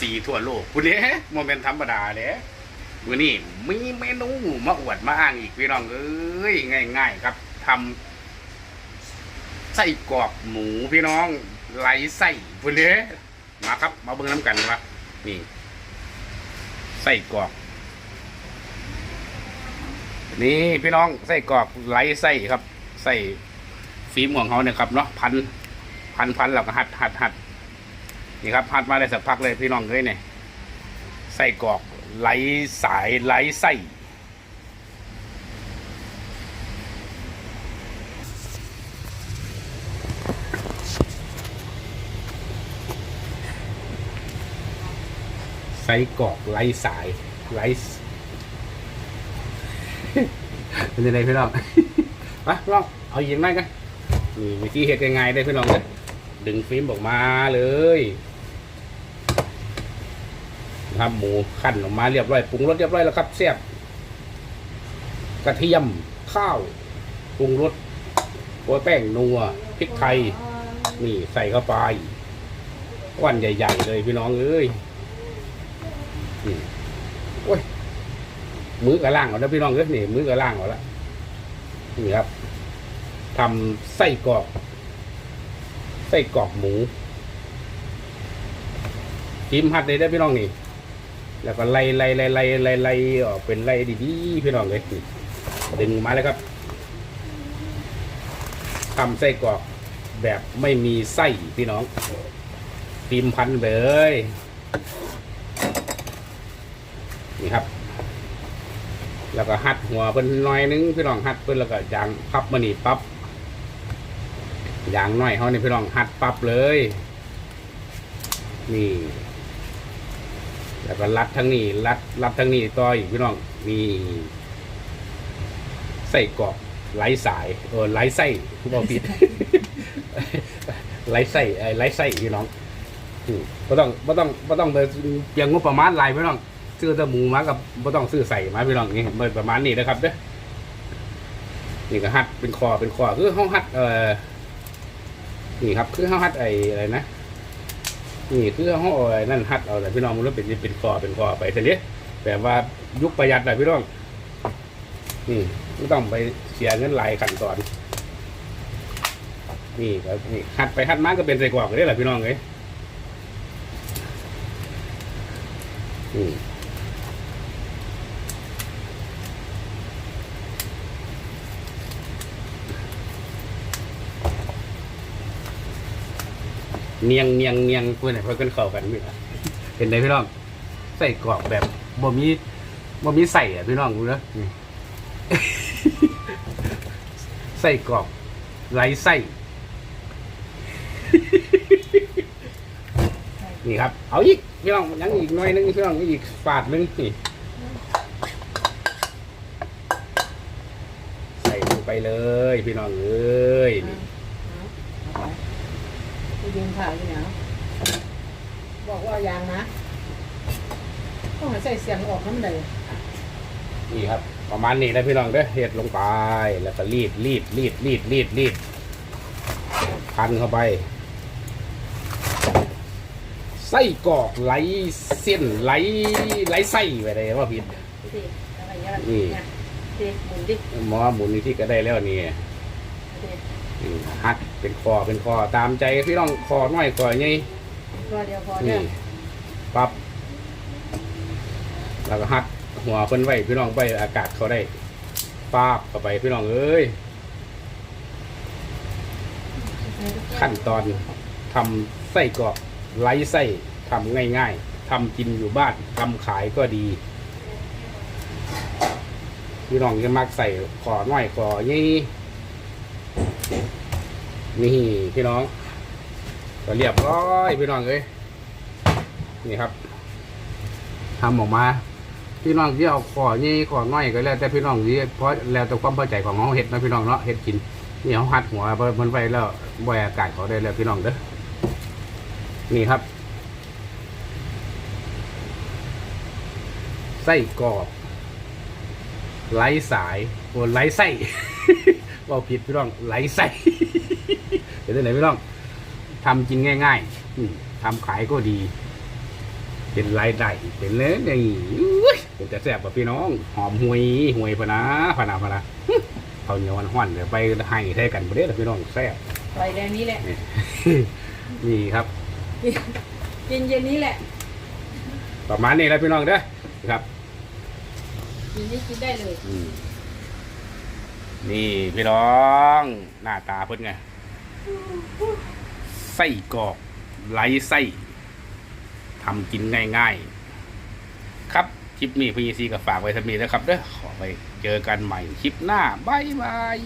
ซีทั่วโลกคุณเด้โมเมนต์ธรรมดาเด้มื้อนี้มีเมนูมาอวดมาอ้างอีกพี่น้องเอ้ยง่าย ๆ ครับทำไส้กรอกหมูพี่น้องไหลไส้คุณเด้มาครับ มาเบิ่งน้ำกันว่านี่ไส้กรอกนี่พี่น้องไส้กรอกไหลไส้ครับไส้ฟิล์มของเขาเนี่ยครับเนาะพันพันพันแล้วก็หัดหัดหัด นี่ครับหัดมาได้สักพักเลยพี่น้องเลยเนี่ยไส้กรอกไหลสายไหลไส้ไส้กรอกไหลสายไหลเป็นยังไงพี่น้องมาพี่น้องเอายิงได้กันนี่วิธีเห็ดยังไงได้พี่น้องเนี่ยดึงฟิล์มออกมาเลย ครับหมูขั้นออกมาเรียบร้อยปรุงรสเรียบร้อยแล้วครับเสียบกระเทียมข้าวปรุงรสโรยแป้งนัวพริกไทยนี่ใส่เข้าไปก้อนใหญ่ๆเลยพี่น้องเอ้ยนี่โอ้ยมือกระล่างเอาแล้วพี่น้องเอ้ยนี่มือกระล่างเอาละนี่ครับทำไส้กรอกไส้กรอกหมูจิ้มหัดเลยได้พี่น้องนี่ แล้วก็ไล่ไล่ไล่ไล่ไล่ไล่ออกเป็นไล่ดีๆพี่น้องเลยดึงมาแล้วครับทำไส้กรอกแบบไม่มีไส้พี่น้องพิมพันเลยนี่ครับ แล้วก็หัดหัวเพิ่นหน้อยนึงพี่น้องหัดเพิ่นแล้วก็ยางพับมานี่ปั๊บยางน้อยเขานี่พี่น้องหัดปั๊บเลย นี่ แล้วก็รัดทั้งนี้รัดรัดทั้งนี้ต่ออีกพี่น้องนี่ใส่กรอกไหลสายเออไหลไส้บอกผิดไหลไส้ไอ้ไหลไส้พี่น้องอืมบ่ต้องบ่ต้องบ่ต้องไปเพียงงบประมาณลายพี่น้องซื้อแต่หมูมากับบ่ต้องซื้อใส่มาพี่น้องนี่เบิดประมาณนี้นะครับเด้อนี่ก็ฮัดเป็นคอเป็นคอคือห้องฮัดเอ่อนี่ครับ คือห้องฮัดไอ้อะไรนะ นี่คือห้องไอ้นั่นฮัดเอาแต่พี่น้องมันเป็นเป็นคอเป็นคอไปแต่เนี้แบบว่ายุคประหยัดแต่พี่น้องนี่ไม่ต้องไปเสียเงินหลายขั้นตอนนี่ก็นี่ฮัดไปฮัดมาก็เป็นใส่กรอกได้แหละพี่น้องเลยนี่ เนียงเนียงเนียงเพื่อนไหนเพื่อนเข้ากันพี่เห็นไหมพี่น้องใส่กรอกแบบบ่มีบ่มีใส่อะพี่น้องดูนะนี่ ใส่กรอกไร้ไส้ นี่ครับ เอาอีกพี่น้องยังอีกหน่อยนึงพี่น้องอีกฝาดนึงนี่ใส่ลงไปเลย พี่น้องเอ้ยนี่ ไปยืนถ่ายอยู่เนี่ยบอกว่ายางนะต้องให้ใส่เสียงออกน้ำเลยนี่ครับ ประมาณนี้นะพี่น้องเด้อเห็ดลงไป แล้วก็รีดรีดรีดรีดรีดรีดพันเข้าไป ไส้กรอกไหลเส้นไหลไหลไส้ไปเลยว่าผิดดิอะไรอย่างเงี้ยนี่เนี่ยดิหมุนดิหมอหมุนนี่ที่ก็ได้แล้วนี่ดิ อืมฮัดเป็นคอเป็นคอตามใจพี่น้องคอน้อยคอใหญ่ตัวเดียวพอนี่เนี่ยปับแล้วก็ฮัดหัวเพิ่นไว้พี่น้องไว้อากาศเขาได้ป้าบเข้าไปพี่น้องเอ้ย ขั้นตอนทำไส้กรอกไร้ไส้ทำง่ายๆทำกินอยู่บ้านทำขายก็ดี พี่น้องจะมักใส่ขอน้อยขอยี่ นี่พี่น้องก็เรียบร้อยพี่น้องเอ้ยนี่ครับทำออกมา พี่น้องที่เอาขอยี่ขอน้อยก็แล้วแต่พี่น้องที่เพราะแล้วแต่ความพอใจของเขาเห็ดนะพี่น้องเนาะเห็ดกินนี่เขาหัดหัวมันไว้แล้วบอยอากาศเขาได้แล้วพี่น้องเด้อนี่ครับไส้กรอบไร้สายโอ้ไร้ไส้ ว่าผิดพี่น้องไร้ไส้เดี๋ยวได้ไหนพี่น้องทำกินง่ายๆอืมทำขายก็ดีพเป็นรายได้เป็นเลยนี่อุ้ยเป็นแต่แซ่บกับพี่น้อง หอมหวยหวยพะนะพะนะพะนะเขาวเหนียวมันห้อนเดี๋ยวไปให้ใช้กันบ่ได้อพี่น้องแซ่บไปแรงนี้แหละ นี่ครับเย็นเย็นๆนี้แหละ ประมาณนี้แล้วพี่น้องเด้อครับกินนี้กินได้เลยอืม นี่พี่น้องหน้าตาเพิ่นไงไส้กรอกไร้ไส้ทำกินง่ายๆ ครับคลิปนี้พี่ซีก็ฝากไว้สมีนะครับเด้อขอไปเจอกันใหม่คลิปหน้าบายบาย